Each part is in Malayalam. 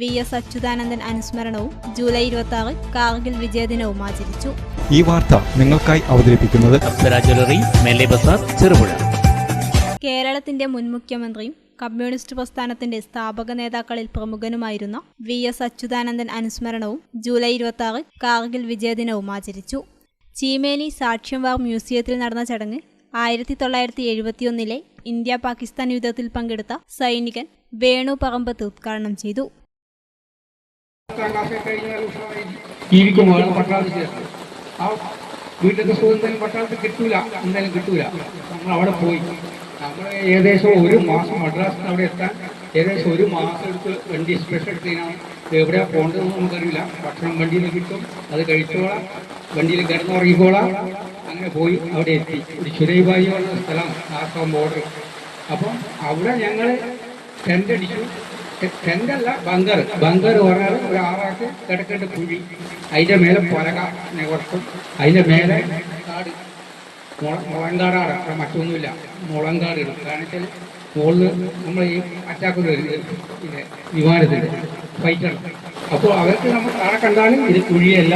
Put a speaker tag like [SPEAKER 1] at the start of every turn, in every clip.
[SPEAKER 1] വി എസ് അച്യുതാനന്ദൻ അനുസ്മരണവും ജൂലൈ ഇരുപത്തി ആറ് കാർഗിൽ വിജയദിനവും ആചരിച്ചു.
[SPEAKER 2] ഈ വാർത്ത നിങ്ങൾക്കായി അവതരിപ്പിക്കുന്നത്
[SPEAKER 3] ചെറുപുഴ.
[SPEAKER 1] കേരളത്തിന്റെ മുൻ മുഖ്യമന്ത്രിയും കമ്മ്യൂണിസ്റ്റ് പ്രസ്ഥാനത്തിന്റെ സ്ഥാപക നേതാക്കളിൽ പ്രമുഖനുമായിരുന്ന വി എസ് അച്യുതാനന്ദൻ അനുസ്മരണവും ജൂലൈ ഇരുപത്തി ആറ് കാർഗിൽ വിജയദിനവും ആചരിച്ചു. ചീമേനി സാക്ഷ്യം വാർ മ്യൂസിയത്തിൽ നടന്ന ചടങ്ങ് ആയിരത്തി തൊള്ളായിരത്തി എഴുപത്തിയൊന്നിലെ ഇന്ത്യ പാകിസ്ഥാൻ യുദ്ധത്തിൽ പങ്കെടുത്ത സൈനികൻ വേണു പറമ്പത്ത് ഉദ്ഘാടനം ചെയ്തു.
[SPEAKER 4] പത്താം പട്ടാളത്തിൽ ചേർത്ത് ആ വീട്ടിലത്തെ സുഖം പട്ടാളത്തിൽ കിട്ടൂല. എന്തായാലും കിട്ടൂല. നമ്മൾ അവിടെ പോയി. നമ്മൾ ഏകദേശം ഒരു മാസം മദ്രാസിൽ അവിടെ എത്താൻ ഏകദേശം ഒരു മാസം എടുത്ത് വണ്ടി സ്പെഷ്യൽ ട്രെയിനാണ് എവിടെയാണ് പോകേണ്ടതെന്ന് നമുക്കറിയില്ല. ഭക്ഷണം വണ്ടിയിൽ കിട്ടും. അത് കഴിച്ചോളാം. വണ്ടിയിൽ കിടന്നുറങ്ങിക്കോളാം. അങ്ങനെ പോയി അവിടെ എത്തി. ഒരു ചുരൈബായി പറഞ്ഞ സ്ഥലം ആസാം ബോർഡർ അപ്പം അവിടെ ഞങ്ങൾ ടെന്റ് അടിച്ചു. ടെന്റല്ല ബങ്കർ ബങ്കർ പറഞ്ഞാൽ ഒരു ആറാക്ക് കിടക്കേണ്ട കുഴി. അതിന്റെ മേലെ പലക നിവർത്തും അതിന്റെ മേലെ കാട്. മുള മുളങ്കാടാണ്. അവിടെ മറ്റൊന്നുമില്ല. മുളങ്കാട് ഇടും കാരണം വെച്ചാൽ മുകളിൽ നമ്മൾ ഈ അറ്റാക്ക് പിന്നെ വിമാനത്തിൽ ഫൈറ്റർ അപ്പോൾ അവർക്ക് നമ്മൾ കാട കണ്ടാലും ഇത് കുഴിയല്ല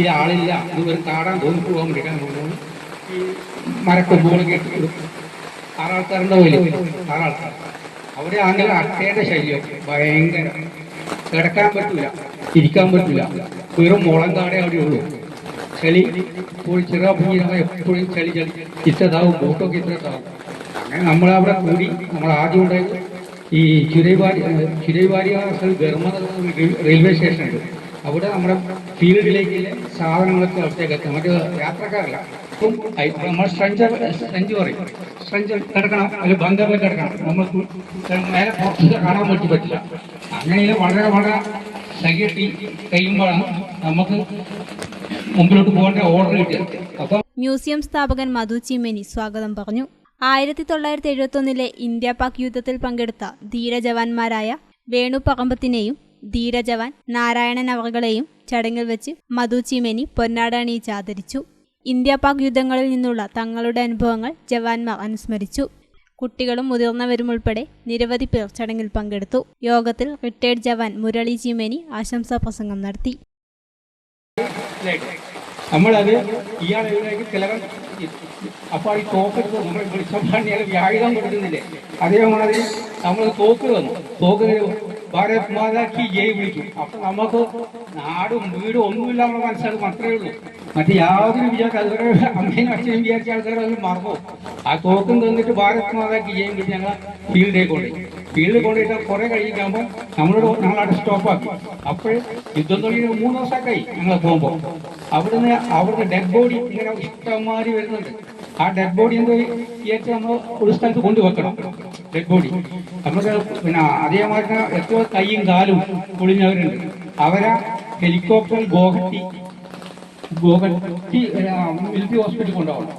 [SPEAKER 4] ഇത് ആളില്ല. ഇത് ഒരു കാടാൻ തോന്നിപ്പോകാൻ വേണ്ടിയിട്ടാണ് നമ്മൾ ഈ മരക്കൊമ്പുകളൊക്കെ ഇട്ട് കൊടുക്കും ആറാൾക്കാർ. അവിടെ ആണെങ്കിൽ അട്ടയുടെ ശല്യം. ഭയങ്കര. കിടക്കാൻ പറ്റൂല. ഇരിക്കാൻ പറ്റൂല. വെറും മുളം കാടേ അവിടെ ഉള്ളൂ. ചളി. പോയി ചെറുതാ പുഞ്ഞിനൊക്കെ എപ്പോഴും ചളി ചളി. ഇത്രതാവും ബോട്ടൊക്കെ ഇത്രതാവും. അങ്ങനെ നമ്മളവിടെ കൂടി. നമ്മൾ ആദ്യം ഉണ്ടായി ഈ ചുരൈവാരി ചുരൈവാരി ഗർമ്മ റെയിൽവേ സ്റ്റേഷൻ ഉണ്ട് അവിടെ നമ്മുടെ ഫീൽഡിലേക്ക് സാധനങ്ങളൊക്കെ അവിടത്തേക്ക് എത്തും. മറ്റു യാത്രക്കാരല്ല. ഇപ്പം നമ്മൾ സ്ട്രെഞ്ച് സ്ട്രെഞ്ച് പറയും. സ്ട്രെഞ്ച് കിടക്കണം അല്ലെങ്കിൽ ബങ്കറിൽ കിടക്കണം. നമ്മൾക്ക് നേരെ പുറത്ത് കാണാൻ പറ്റി പറ്റില്ല. അങ്ങനെ വളരെ വളരെ സഹിട്ടി കഴിയുമ്പോഴാണ് നമുക്ക് മുമ്പിലോട്ട് പോകേണ്ട ഓർഡർ കിട്ടിയത്. അപ്പം
[SPEAKER 1] മ്യൂസിയം സ്ഥാപകൻ മധു ചീമേനി സ്വാഗതം പറഞ്ഞു. ആയിരത്തി തൊള്ളായിരത്തി എഴുപത്തി ഒന്നിലെ ഇന്ത്യ പാക് യുദ്ധത്തിൽ പങ്കെടുത്ത ധീരജവാന്മാരായ വേണു പറമ്പത്തിനെയും ധീരജവാൻ നാരായണൻ അവകളെയും ചടങ്ങിൽ വെച്ച് മധു ചീമേനി പൊന്നാട അണിയിച്ച് ആദരിച്ചു. ഇന്ത്യ പാക് യുദ്ധങ്ങളിൽ നിന്നുള്ള തങ്ങളുടെ അനുഭവങ്ങൾ ജവാന്മാർ അനുസ്മരിച്ചു. കുട്ടികളും മുതിർന്നവരും ഉൾപ്പെടെ നിരവധി പേർ ചടങ്ങിൽ പങ്കെടുത്തു. യോഗത്തിൽ റിട്ടയർഡ് ജവാൻ മുരളി ചീമേനി ആശംസാ പ്രസംഗം നടത്തി.
[SPEAKER 4] നമ്മളത് ഇതിലേക്ക് തിലകൻ അപ്പോൾ ഈ തോക്കെടുത്ത് നമ്മൾ വിളിച്ചപ്പാണിയാൽ വ്യാഴം കൊടുക്കുന്നില്ലേ? അതേമാതിരി നമ്മൾ തോക്ക് വന്നു. തോക്ക് ഭാരത് മാതാ കി ജയ് വിളിച്ചു അപ്പൊ നമുക്ക് നാടും വീടും ഒന്നുമില്ല നമ്മുടെ മനസ്സിലാക്കും അത്രേ ഉള്ളൂ. മറ്റു യാതൊരു വിചാരിച്ച അമ്മയും അച്ഛനും വിചാരിച്ച ആൾക്കാർ അത് മറന്നു. ആ തോക്കും തന്നിട്ട് ഭാരത് മാതാ കി കിട്ടി ഞങ്ങൾ ഫീൽഡിലേക്ക് കൊണ്ടുപോയി. ഫീൽഡിൽ കൊണ്ടുപോയിട്ട് കുറെ കഴിക്കുമ്പോൾ നമ്മളോട് ഞങ്ങളവിടെ സ്റ്റോപ്പാക്കി അപ്പോൾ യുദ്ധം തുടങ്ങി മൂന്ന് ദിവസമൊക്കെയായി ഞങ്ങൾ പോകുമ്പോൾ അവിടുന്ന് അവിടുന്ന് ഡെഡ് ബോഡി ഇങ്ങനെ ഇഷ്ടംമാതിരി വരുന്നുണ്ട്. ആ ഡെഡ് ബോഡി എന്ത് വിചാരിച്ച് നമ്മൾ ഒരു സ്ഥലത്ത് കൊണ്ടുവെക്കണം. ഡെഡ് ബോഡി നമുക്ക് പിന്നെ അതേമാതിരി എത്ര കൈയും കാലും പൊളിഞ്ഞവരുണ്ട്. അവരെ ഹെലികോപ്റ്റർ ഗോഹട്ടി ഗോഹട്ടി മിലിറ്ററി ഹോസ്പിറ്റലിൽ കൊണ്ടുപോകണം.